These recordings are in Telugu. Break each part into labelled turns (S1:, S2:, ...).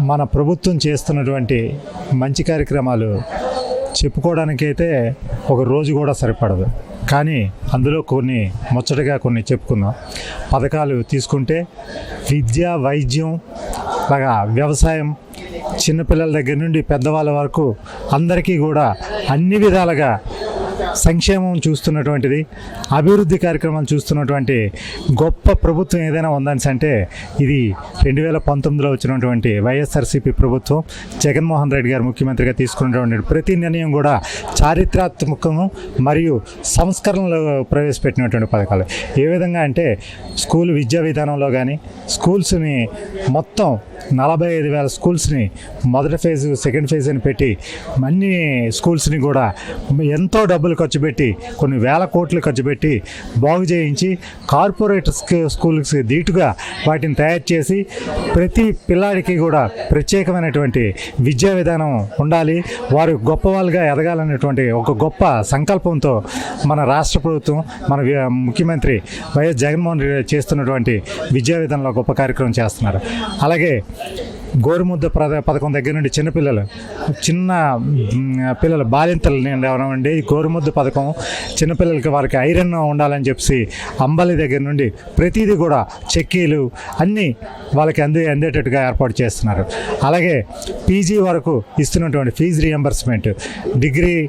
S1: మన ప్రభుత్వం చేస్తున్నటువంటి మంచి కార్యక్రమాలు చెప్పుకోవడానికైతే ఒక రోజు కూడా సరిపడదు. కానీ అందులో కొన్ని ముచ్చటగా కొన్ని చెప్పుకుందాం. పథకాలు తీసుకుంటే విద్య వైద్యం అలాగా వ్యవసాయం చిన్నపిల్లల దగ్గర నుండి పెద్దవాళ్ళ వరకు అందరికీ కూడా అన్ని విధాలుగా సంక్షేమం చూస్తున్నటువంటిది అభివృద్ధి కార్యక్రమాలు చూస్తున్నటువంటి గొప్ప ప్రభుత్వం ఏదైనా ఉందని అంటే ఇది రెండు వేల పంతొమ్మిదిలో వచ్చినటువంటి వైఎస్ఆర్సీపీ ప్రభుత్వం. జగన్మోహన్ రెడ్డి గారు ముఖ్యమంత్రిగా తీసుకున్నటువంటి ప్రతి నిర్ణయం కూడా చారిత్రాత్మకము మరియు సంస్కరణలు ప్రవేశపెట్టినటువంటి పథకాలు. ఏ విధంగా అంటే స్కూల్ విద్యా విధానంలో కానీ స్కూల్స్ని మొత్తం నలభై ఐదు వేల స్కూల్స్ని మొదటి ఫేజ్ సెకండ్ ఫేజ్ అని పెట్టి అన్ని స్కూల్స్ని కూడా ఎంతో డబ్బులు ఖర్చు పెట్టి కొన్ని వేల కోట్లు ఖర్చు పెట్టి బాగు చేయించి కార్పొరేట్ స్కూ- స్కూల్స్ ధీటుగా వాటిని తయారు చేసి ప్రతి పిల్లాడికి కూడా ప్రత్యేకమైనటువంటి విద్యా విధానం ఉండాలి. వారు గొప్ప వాళ్ళుగా ఎదగాలనేటువంటి ఒక గొప్ప సంకల్పంతో మన రాష్ట్ర ప్రభుత్వం మన ముఖ్యమంత్రి వైఎస్ జగన్మోహన్ రెడ్డి చేస్తున్నటువంటి విద్యా విధానంలో గొప్ప కార్యక్రమం చేస్తున్నారు. అలాగే గోరుముద్ద పథకం దగ్గర నుండి చిన్నపిల్లలు చిన్న పిల్లలు బాలింతలు ఉండి గోరుముద్ద పథకం చిన్నపిల్లలకి వారికి ఐరన్ ఉండాలని చెప్పి అంబలి దగ్గర నుండి ప్రతిదీ కూడా చెక్కీలు అన్నీ వాళ్ళకి అందే అందేటట్టుగా ఏర్పాటు చేస్తున్నారు. అలాగే పీజీ వరకు ఇస్తున్నటువంటి ఫీజు రియంబర్స్మెంట్ డిగ్రీ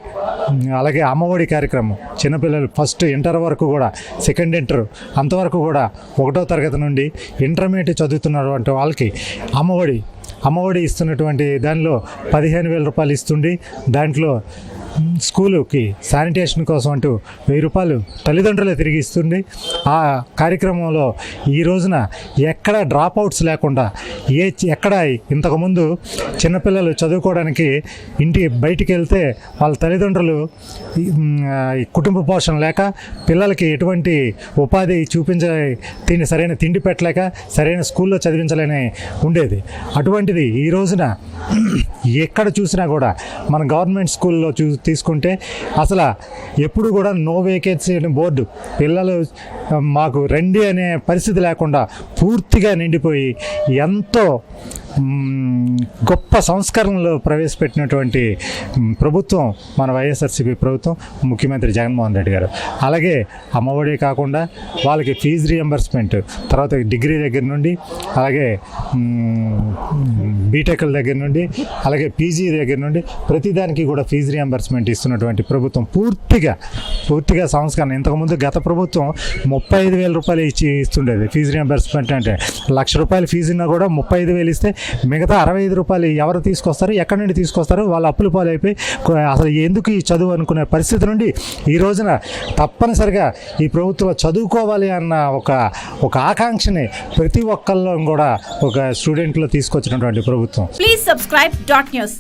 S1: అలాగే అమ్మఒడి కార్యక్రమం. చిన్నపిల్లలు ఫస్ట్ ఇంటర్ వరకు కూడా సెకండ్ ఇంటర్ అంతవరకు కూడా ఒకటో తరగతి నుండి ఇంటర్మీడియట్ చదువుతున్నటువంటి వాళ్ళకి అమ్మఒడి అమ్మఒడి ఇస్తున్నటువంటి దానిలో పదిహేను వేల రూపాయలు ఇస్తుండి దాంట్లో స్కూలుకి శానిటేషన్ కోసం అంటూ వెయ్యి రూపాయలు తల్లిదండ్రులే తిరిగి ఇస్తుంది ఆ కార్యక్రమంలో ఈ రోజున ఎక్కడ డ్రాప్ అవుట్స్ లేకుండా ఏ ఎక్కడ ఇంతకుముందు చిన్నపిల్లలు చదువుకోవడానికి ఇంటి బయటికి వెళ్తే వాళ్ళ తల్లిదండ్రులు ఈ, కుటుంబ పోషణ లేక పిల్లలకి ఎటువంటి ఉపాధి చూపించ తిండి సరైన తిండి పెట్టలేక సరైన స్కూల్లో చదివించలేని ఉండేది. అటువంటిది ఈ రోజున ఎక్కడ చూసినా కూడా మన గవర్నమెంట్ స్కూల్లో చూ తీసుకుంటే అసలు ఎప్పుడు కూడా నో వేకెన్సీ బోర్డు పిల్లలు మాకు రండి అనే పరిస్థితి లేకుండా పూర్తిగా నిండిపోయి ఎంతో గొప్ప సంస్కరణలు ప్రవేశపెట్టినటువంటి ప్రభుత్వం మన వైఎస్ఆర్సీపీ ప్రభుత్వం ముఖ్యమంత్రి జగన్మోహన్ రెడ్డి గారు. అలాగే అమ్మఒడి కాకుండా వాళ్ళకి ఫీజు రియంబర్స్మెంట్ తర్వాత డిగ్రీ దగ్గర నుండి అలాగే బీటెక్ల దగ్గర నుండి అలాగే పీజీ దగ్గర నుండి ప్రతిదానికి కూడా ఫీజు రియంబర్స్మెంట్ ఇస్తున్నటువంటి ప్రభుత్వం పూర్తిగా పూర్తిగా సంస్కరణ. ఇంతకుముందు గత ప్రభుత్వం ముప్పై ఐదు వేల రూపాయలు ఇచ్చి ఇస్తుండేది ఫీజు రియంబర్స్మెంట్ అంటే. లక్ష రూపాయల ఫీజున్నా కూడా ముప్పై ఐదు వేలు ఇస్తే మిగతా అరవై ఐదు రూపాయలు ఎవరు తీసుకొస్తారు ఎక్కడి నుండి తీసుకొస్తారు వాళ్ళు అప్పులు పాలైపోయి అసలు ఎందుకు ఈ చదువు అనుకునే పరిస్థితి నుండి ఈ రోజున తప్పనిసరిగా ఈ ప్రభుత్వం చదువుకోవాలి అన్న ఒక ఒక ఆకాంక్షని ప్రతి ఒక్కళ్ళు కూడా ఒక స్టూడెంట్లో తీసుకొచ్చినటువంటి ప్రభుత్వం.
S2: Please subscribe dot news